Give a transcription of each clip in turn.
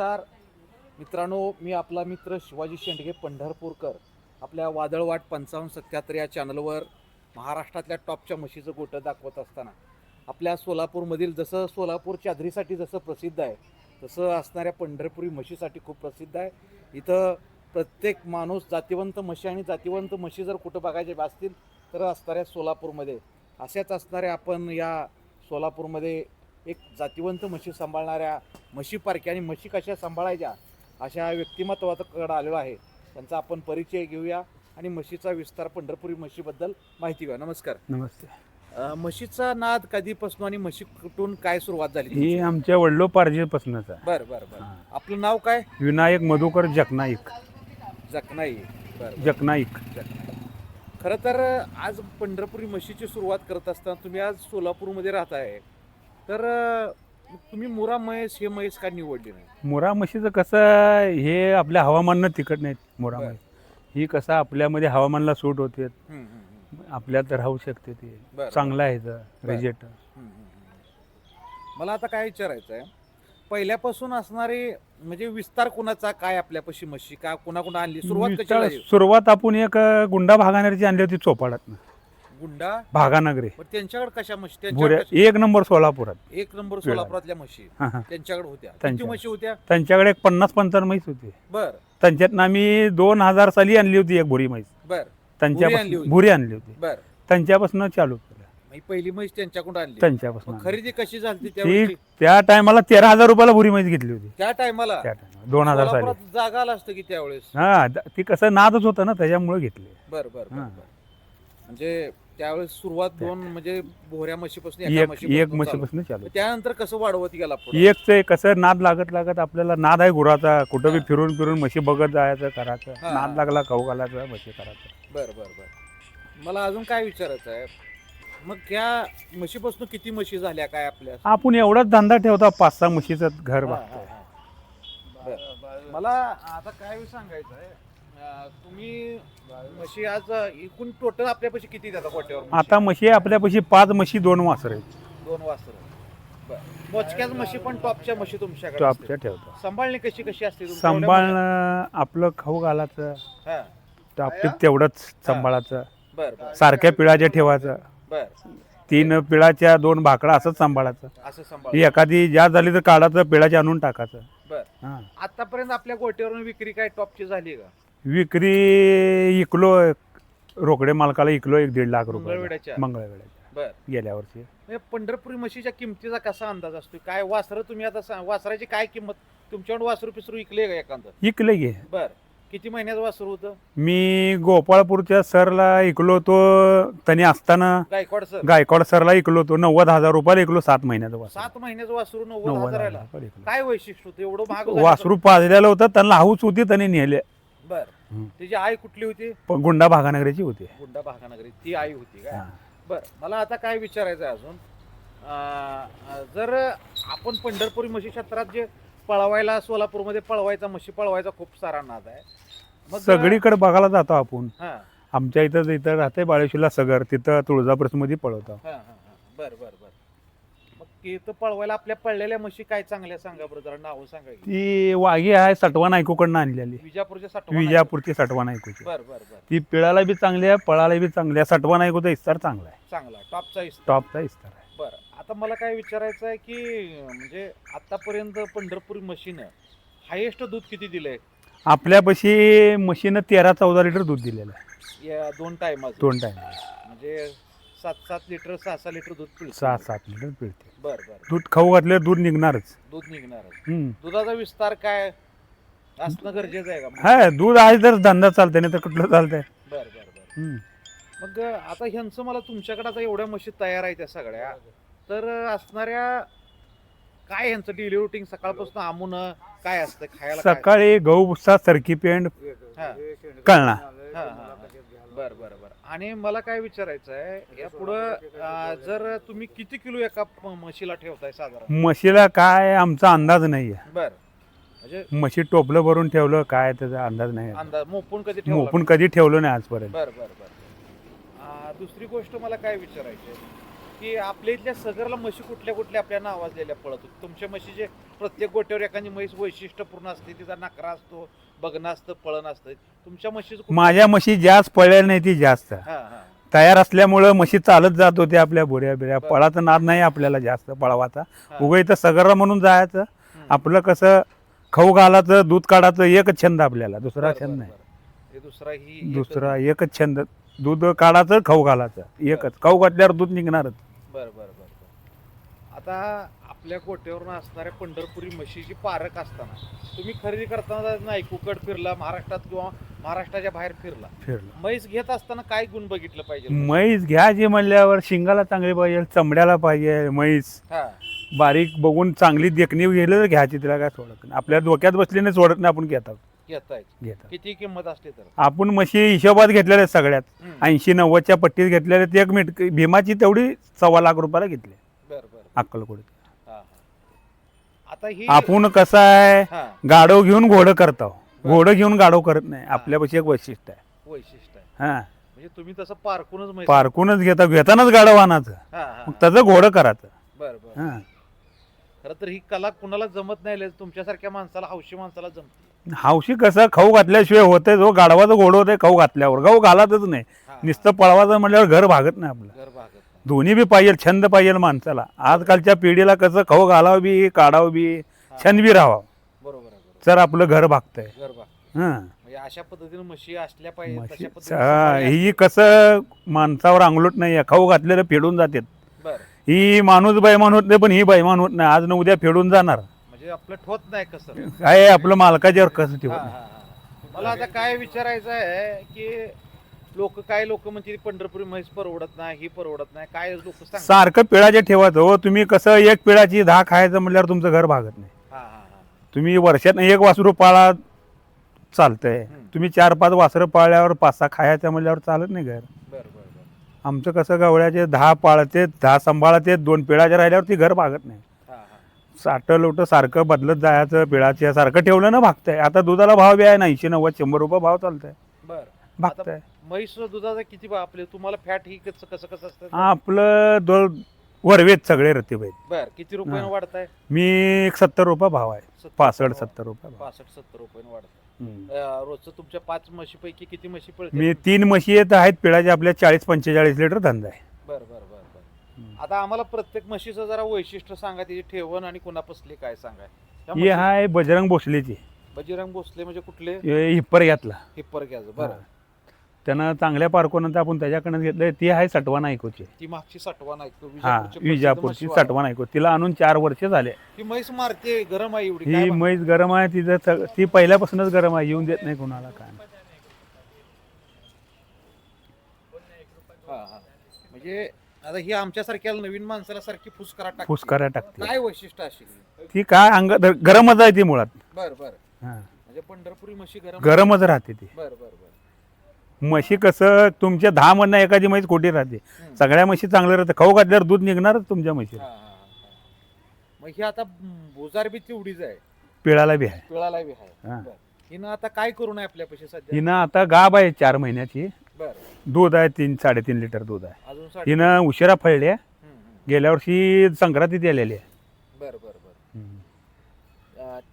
नमस्कार. मित्रांनो मी आपला मित्र शिवाजी शेंडगे पंढरपूरकर. आपल्या वादळवाट पंचावन्न सत्याहत्तर या चॅनलवर महाराष्ट्रातल्या टॉपच्या म्हशीचं गोटं दाखवत असताना. आपल्या सोलापूरमधील जसं सोलापूर चादरीसाठी जसं प्रसिद्ध आहे तसं असणाऱ्या पंढरपुरी म्हशीसाठी खूप प्रसिद्ध आहे. इथं प्रत्येक माणूस जातिवंत म्हशी आणि जातिवंत म्हशी जर कुठं बघायचे असतील तर असणाऱ्या सोलापूरमध्ये. अशाच असणाऱ्या आपण या सोलापूरमध्ये एक जातिवंत म्हशी सांभाळणाऱ्या म्हशी पारखी आणि म्हशी कशा सांभाळायच्या अशा व्यक्तिमत्वाकडे आलेलो आहे. त्यांचा आपण परिचय घेऊया आणि म्हशीचा विस्तार पंढरपुरी म्हशीबद्दल माहिती घेऊया. नमस्कार. नमस्ते म्हशीचा नाद कधीपासून आणि म्हशी कुठून काय सुरुवात झाली ही आमच्या आहे. बर बर बर. हा. आपलं नाव काय? विनायक मधुकर जगनाईक. जखनाई बर जगनाईक. खरं तर आज पंढरपुरी म्हशीची सुरुवात करत असताना तुम्ही आज सोलापूरमध्ये राहताय. तर अं, तुम्ही मुरा म्हैस हे म्हैस का निवडली नाही मुरा म्हशीचं कसं हे आपल्या हवामानानं तिकट नाहीत मुरा. म्हैस ही कसं आपल्यामध्ये हवामानाला सूट होते हम्म, हम्म, हम्म. आपल्यात राहू शकते ते बर. चांगलं आहे. रिजेक्ट हम्म, हम्म, हम्म. मला आता काय विचारायचं आहे पहिल्यापासून असणारे म्हणजे विस्तार कुणाचा काय आपल्यापाशी म्हशी का कुणा आणली सुरुवात झाली सुरुवात आपण एक अं, गुंडा भागानगरची आणली होती चोपाडात गुंडा भागानगरी. त्यांच्याकडे कशा म्हशी भुऱ्या एक नंबर सोलापुरात. एक नंबर सोलापुरातल्या म्हशी हा, हा. त्यांच्याकडे होत्या. किती त्यांच्या- म्हशी होत्या? त्यांच्याकडे एक पन्नास पंचावन्न म्हैस होती. बर. त्यांच्यातनं आम्ही दोन हजार साली आणली होती एक भुरी म्हैस. बर. आणली त्यांच्यापासून? भुरी आणली होती. बर. त्यांच्यापासून चालू केलं. मग ही पहिली म्हैस त्यांच्याकडून आणली. त्यांच्यापासून मग आणली. खरेदी कशी झाली ती त्यावेळी त्या टायमाला तेरा हजार रुपयाला भुरी म्हैस घेतली होती. त्या टायमाला? त्या टायमाला. दोन हजार साली. सोलापुरात जागा आला असतं की त्यावेळेस? हा द- ती कसं नादच होतं ना त्याच्यामुळे घेतली. बर बर बर हा. बर. म्हणजे त्यावेळेस सुरुवात दोन म्हणजे भोऱ्या म्हशीपासून एका एक एक म्हशीपासून चालू. म्हशीपासून चालू मग त्यानंतर कसं वाढवत गेला पुढं? एकच आहे कसं नाद लागत लागत आपल्याला नाद आहे गुराचा कुठं बी हा. फिरून फिरून म्हशी बघत जायचं करायचं हा. नाद लागला खाऊ घालायचं म्हशी करायचं बर बर बर मला अजून काय विचारायचं आहे मग त्या म्हशीपासून किती म्हशी झाल्या काय आपल्या आपण एवढाच धंदा ठेवता पाच सहा म्हशीचं घर हा, हा, हा. बर. मला आता काय सांगायचं आहे तुम्ही म्हशी आज एकूण टोटल आपल्यापाशी किती देतात गोट्यावर म्हशी? आता म्हशी आपल्यापाशी पाच म्हशी दोन वासर आहेत. दोन बर. मोजक्याच म्हशी पण टॉपच्या म्हशी तुमच्याकडे टॉपच्या असतील. ठेवतो. सांभाळणी कशी कशी असते तुमच्या सांभाळणं आपलं खाऊ घालायचं हा. टापटीप तेवढंच सांभाळायचं. बर बर. सारख्या पिळाच्या ठेवायचं. बर. तीन पिळाच्या दोन भाकरा असंच सांभाळायचं. असं ही सांभाळ एखादी जास्त झाली तर काढायचं पिळाची आणून टाकायचं. बर. हा. आतापर्यंत आपल्या गोट्यावरून विक्री काय टॉपची झाली का? विक्री इकलो रोकडे मालकाला इकलो एक दीड लाख रुपये मंगळवेढ्याच्या. बर. गेल्या वर्षी. म्हणजे पंढरपुरी म्हशीच्या किमतीचा कसा अंदाज असतो काय वासरं तुम्ही आता वासराची काय किंमत? तुमच्याकडून वासरू पिसरू इकले का एखादं? इकले गे बर. किती महिन्याचं वासरू होतं? मी गोपाळपूरच्या सरला इकलो तो त्यांनी असताना गायकवाड सर. गायकवाड सरला इकलो तो नव्वद हजार रुपयाला इकलो सात महिन्याचं वासरू. सात महिन्याचं वासरू नव्वद नव्वद हजार हजाराला रुपयाला इकलो. काय वैशिष्ट्य होतं? एवढं महाग झालं वासरू पाजलेलं होतं त्यांना हाऊस होती त्यांनी नेले? बर. हम्म. त्याची आई कुठली होती? पण गुंडा भागानगरीची होती. गुंडा भागानगरी ती आई होती काय? हा. बर मला आता काय विचारायचं आहे अजून? अं, जर आपण पंढरपुरी म्हशी क्षेत्रात जे पळवायला सोलापूरमध्ये पळवायचा म्हशी पळवायचा खूप सारा नाद आहे. मग सगळीकडे बघायला जातो आपण. हा. आमच्या इथं इथं राहते बाळेशीला सगर तिथं तुळजापूरमध्ये पळवतो. हा, हा, हा. बर बर बर. मग तिथं पळवायला आपल्या पळलेल्या म्हशी काय चांगल्या सांगा बरं जरा नावं सांगा की. ती वाघी आहे सटवान ऐकूकडनं आणलेली. विजापूरच्या साठवण विजापूरची सटवान ऐकूची बर बर बर. ती पिळाला बी चांगली आहे पळाला बी चांगली आहे. सटवान ऐकूचा इस्तार चांगला आहे. चांगला टॉपचा इस टॉपचा इस्तार आहे. बर आता मला काय विचारायचं आहे की म्हणजे आतापर्यंत पंढरपुरी म्हशीनं हायेस्ट दूध किती दिलंय? आपल्यापाशी म्हशीनं तेरा चौदा लिटर दूध दिलेलं आहे. या दोन टायमाचं दोन टाइम म्हणजे सात सात लिटर सहा सहा लिटर दूध पिळते. सहा सात लिटर पिळते. बर बर. दूध खाऊ घातले दूध निघणारच. दूध निघणार हम्म. दुधाचा विस्तार काय असणं गरजेचं आहे का? हा दूध आहे तर धंदा चालते नाही तर कुठलं चालतंय. बर बर बर. हम्म. मग आता ह्यांचं मला तुमच्याकडे आता एवढ्या म्हशी तयार आहेत त्या सगळ्या. तर असणाऱ्या काय ह्यांचं डेली रुटीन सकाळपासून आमून काय असतं खायला काय? सकाळी गहू भुस्सा सरकी पेंड हा. कळणार हा, हा, हा. बर बर बर. आणि मला काय विचारायचं आहे या पुढं अं, जर तुम्ही किती किलो एका म- म्हशीला ठेवताय साधारण? म्हशीला काय आमचा अंदाज नाही आहे बर. म्हणजे म्हशी टोपलं भरून ठेवलं काय त्याचा अंदाज नाही आहे. अंदाज मोपून कधी ठेवला मोपून कधी ठेवलं नाही आजपर्यंत. बर बर बर. दुसरी गोष्ट मला काय विचारायची आहे? की आपल्या इथल्या सगरला म्हशी कुठल्या कुठल्या आपल्या नावाजलेल्या पळत होत्या. तुमच्या म्हशीचे प्रत्येक गोट्यावर एखादी म्हैस वैशिष्ट्यपूर्ण असते तिचा नकरा असतो बघणं असतं पळण असतं. तुमच्या म्हशीचं माझ्या म्हशी जास्त पळल्या नाही ती जास्त. हा तयार असल्यामुळं म्हशी चालत जात होत्या आपल्या बुऱ्या बिऱ्या. पळाचा नाद नाही आपल्याला जास्त पळवाचा. उगा इथं सगरा म्हणून जायचं. आपलं कसं खाऊ घालायचं दूध काढायचं एकच छंद आपल्याला. दुसरा छंद नाही. दुसरा ही दुसरा एकच छंद. दूध काढायचं खाऊ घालायचं. एकच. खाऊ घातल्यावर दूध निघणारच. बरं बरं बरं बरं. आता आपल्या गोट्यावरून असणाऱ्या पंढरपुरी म्हशीची पारख असताना तुम्ही खरेदी करताना नाही कुकड फिरला महाराष्ट्रात किंवा महाराष्ट्राच्या बाहेर फिरला. फिरलं. म्हैस घेत असताना काय गुण बघितलं पाहिजे? म्हैस घ्यायची म्हणल्यावर शिंगाला चांगली पाहिजे चमड्याला पाहिजे म्हैस. हा. बारीक बघून चांगली देखणी गेलं तर घ्यायची तिला काय सोडत नाही. आपल्या डोक्यात बसली नाही सोडत नाही आपण घेतात घेतात. किती किंमत असते तर? आपण म्हशी हिशोबात घेतलेल्या आहेत सगळ्यात. हम्म. ऐंशी नव्वदच्या पट्टीत घेतलेल्या आहेत. एक मिनिट भीमाची तेवढी सव्वा लाख रुपयाला घेतली. बरं बरं अक्कलकोट. हा हा. आता ही आपण कसं आहे? हा. गाडव घेऊन घोडं करतो घोडं घेऊन गाडव करत नाही. आपल्यापाशी एक वैशिष्ट्य आहे. वैशिष्ट्य आहे. हा. म्हणजे तुम्ही तसं पारखूनच पारकूनच घेता. घेतानाच गाडव आणायचं. हा हा. मग त्याचं घोडं करायचं. बरं बरं. हा. खरं तर ही कला कुणाला जमत नाही लय. तुमच्यासारख्या माणसाला हौशी माणसाला जमते. हौशी कसं खाऊ घातल्याशिवाय होतंय जो गाडवाचं घोडं होतंय खाऊ घातल्यावर. खाऊ घालातच नाही. नुसतं पळवाचं म्हटल्यावर घर भागत नाही आपलं. घर भागत नाही. दोन्ही बी पाहिजे छंद पाहिजे माणसाला. आजकालच्या पिढीला कसं खाऊ घालावं बी काढावं बी छंद बी राहावं. बरोबर आहे बरोबर. तर आपलं घर भागतंय. घर भागत हां. म्हणजे अशा पद्धतीने म्हशी असल्या पाहिजे तशा हा, ही कसं माणसावर अंगलोट नाही खाऊ घातलेलं फेडून जातात. बरं. ही माणूस बैमान होत नाही पण ही बैमान होत नाही. आज न उद्या फेडून जाणार. आपलं ठोत नाही कसं. काय आपलं मालकाच्यावर कसं हा, ठेवत हा. मला आता काय विचारायचं आहे की लोक काय लोक म्हणजे पंढरपुरी म्हैस परवडत नाही ही परवडत नाही काय लोक सारखं पिळाचे ठेवायचं हो तुम्ही कसं एक पिळाची दहा खायचं म्हटल्यावर तुमचं घर भागत नाही. तुम्ही वर्षात एक वासरू पाळा चालतंय. हम्म. तुम्ही चार पाच वासरं पाळल्यावर पाच सहा खायचं म्हटल्यावर चालत नाही घर. बरं आमचं कसं गवळ्याचे दहा पाळते दहा सांभाळते दोन पिळाच्या राहिल्यावर ती घर भागत नाही. साठ लोट सारखं बदलत जायचं पिळाच्या सारखं ठेवलं ना भागतंय. आता दुधाला भाव बी आहे ना ऐंशी नव्वद शंभर रुपये भाव चालतंय. बरं. भागतंय. म्हैस दुधाचा किती बा आपले? तुम्हाला फॅट ही कसं कसं कसं असतं? आपलं दो वरवेत सगळे रतीबाई बर किती रुपयानं. वाढताय? मी एक सत्तर रुपये भाव आहे. सत्तर पासष्ट रुपये. सत्तर रुपये भाव. पासष्ट सत्तर रुपयानं वाढताय. हम्म. अं, रोजचं तुमच्या पाच म्हशीपैकी किती म्हशी पळते मी तीन म्हशी येत आहेत पिळाचे आपल्या चाळीस पंचेचाळीस लिटर धंदा आहे. बर बर बर. आता आम्हाला प्रत्येक म्हशीचं जरा वैशिष्ट्य सांगा त्याची ठेवण आणि कुणा पसली काय सांगा? त्या ही म्हशी- आहे बजरंग भोसलेची. बजरंग भोसले म्हणजे कुठले? हे हिप्पर घातला हिप्पर घ्यायचं बरं. त्यानं चांगल्या पार्कोनंतर आपण त्याच्याकडनं घेतलंय ती आहे सटवा नायकोची ती मागची सटवा नाही तो हा विजापूरची प्रसिद्ध विजापूरची म्हशीवाला. सटवा नायको तिला आणून चार वर्ष झाले. ही म्हैस मारते गरम आहे एवढी काय ही म्हैस गरम आहे तिचं सग- ती पहिल्यापासूनच गरम आहे येऊन देत नाही कोणाला काय. नाही. हा, हा. म्हणजे आता ही आमच्यासारख्या नवीन माणसाला सारखी फुसकरा टाकते. फुसकाऱ्या टाकते. काय वैशिष्ट्य असेल ती काय अंग द- गरमच आहे ती मुळात. बर बर. हा. म्हणजे पंढरपुरी म्हशी गरम गरमच राहते ती. बर बर बर. म्हशी कसं तुमच्या दहा मधनं एखादी म्हैस कोटी राहते. हम्म. सगळ्या म्हशी चांगल्या राहते खाऊ घातल्यावर दूध निघणारच तुमच्या हा, हा, हा, हा. मग ही आता भुजार बी तेवढीच आहे. पिळाला बी आहे. पिळाला बी आहे. हा. बर. हिनं आता काय करू नये आपल्यापाशी सध्या? हिनं आता गाब आहे चार महिन्याची. बर. दूध आहे तीन साडेतीन लिटर दूध आहे. हिनं उशिरा फळल्या हम्म, हम्म. गेल्या वर्षी संक्रांतीत आलेली आहे. बर बर बर.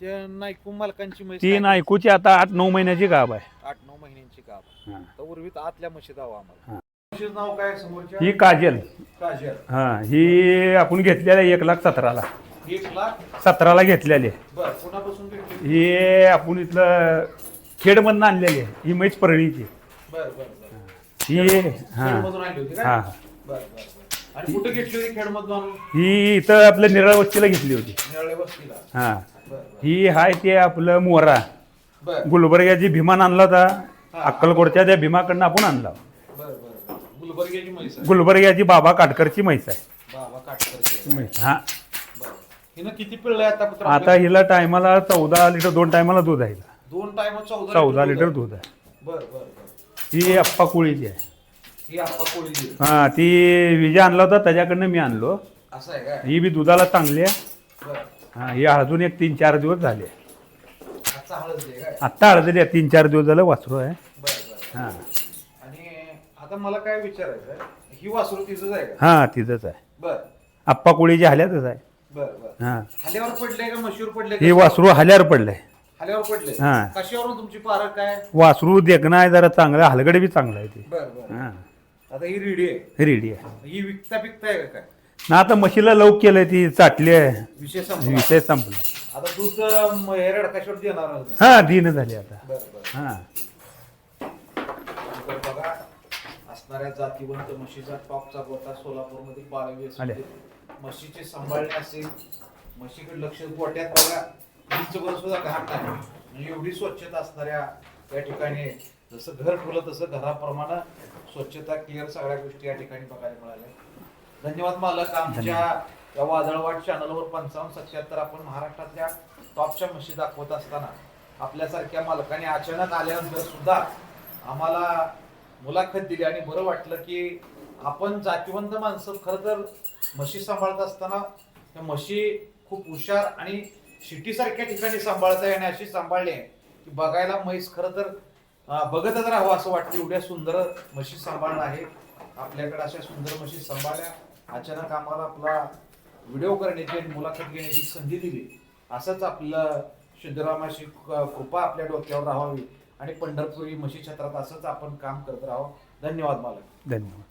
ते नायकू मालकांची म्हैस ती काय? नायकूची आता आठ नऊ महिन्याची गाब आहे. आठ नऊ महिन्यांची आहे. हा. तर उर्वीत आतल्या म्हशीत हवं आम्हाला. हा. म्हशीचं नाव काय समोरच्या? ही काजल. काजल. हा ही आपण घेतलेली आहे एक लाख सतराला. एक लाख? सतराला घेतलेली आहे. बर कुणापासून भेटली ही आपण इथलं खेडमधनं आणलेली आहे. ही म्हैस परळीची. बर बर बर. ही. हा आणली होती हा काय? बर बर बर आणि कुठे घेतली होती खेडमधून आणून? ही इथं आपल्या निराळ वस्तीला घेतली होती. निराळे वस्तीला? हा. ही हाय ते आपलं मोरा बर. गुलबर्ग्याची भीमान आणला होता. अक्कलकोटच्या त्या भीमाकडनं आपण आणला. बर बर बर. गुलबर्ग्याची म्हैस आहे. गुलबर्ग्याची बाबा काटकरची म्हैस आहे. बाबा काटकरची म्हैस हा. बर. हिनं किती पिळलंय आता पुत्र आता हिला टायमाला चौदा लिटर दोन टायमाला दूध आहे हिला. दोन टाइम चौदा चौदा लिटर दूध आहे. बर बर बर. ही अप्पा कुळीची आहे. ही कोळी हा ती विजय आणला होता त्याच्याकडनं मी आणलो. असं आहे काय? ही बी दुधाला चांगली आहे. बर. हा ही अजून एक तीन चार दिवस झाले. आजचा हळद काय? आत्ता हळदली आहे तीन चार दिवस झालं वासरू आहे. बर बर. हा. आणि आता मला काय विचारायचं आहे? ही वासरू तिचंच आहे का? हा तिथंच आहे. बर. आप्पा कोळीची हाल्यातच आहे. बर बर. हा. हल्यावर पडले का मशीवर पडले हे वासरू हाल्यावर पडलंय. हल्यावर पडले हा. कशावरून तुमची पारख काय? वासरू देखणं आहे जरा चांगलं हलगडे बी चांगलं आहे ते. बर बर. हा. आता ही रेडी आहे. रेडी आहे. ही विकता पिकता आहे का काय? ना आता म्हशीला लव केलंय ती चाटली आहे. विषय संपला. विषय संपला. आता दूध अं, हे रडकाशीवर देणार नाही. हा दिन झाली आता. बर बर. हा. बघा असणाऱ्या जातीवंत म्हशीचा टॉपचा गोटा सोलापूरमध्ये बारावी आले. म्हशीचे सांभाळणे असेल. म्हशीकडे लक्ष गोट्यात बघा. वीजचं सुद्धा घाट नाही म्हणजे एवढी स्वच्छता असणाऱ्या या ठिकाणी जसं घर ठेवलं तसं घराप्रमाणे स्वच्छता क्लिअर सगळ्या गोष्टी या ठिकाणी बघायला मिळाल्या. धन्यवाद मालक. आमच्या या वादळवाट चॅनलवर पंचावन्न सत्याहत्तर आपण महाराष्ट्रातल्या टॉपच्या म्हशी दाखवत असताना आपल्यासारख्या मालकाने अचानक आल्यानंतर सुद्धा आम्हाला मुलाखत दिली आणि बरं वाटलं की आपण जातीवंत माणसं खरं तर म्हशी सांभाळत असताना त्या म्हशी खूप हुशार आणि सिटीसारख्या ठिकाणी सांभाळता येणे अशी सांभाळणे की बघायला म्हैस खरं तर बघतच राहावं असं वाटतं एवढ्या सुंदर म्हशी सांभाळणं आहे. आपल्याकडे अशा सुंदर म्हशी सांभाळल्या. अचानक आम्हाला आपला व्हिडिओ करण्याची आणि मुलाखत घेण्याची संधी दिली. असंच आपलं सिद्धरामाची कृपा आपल्या डोक्यावर राहावी आणि पंढरपुरी म्हशी छत्रात असंच आपण काम करत राहावं. धन्यवाद मालक. धन्यवाद.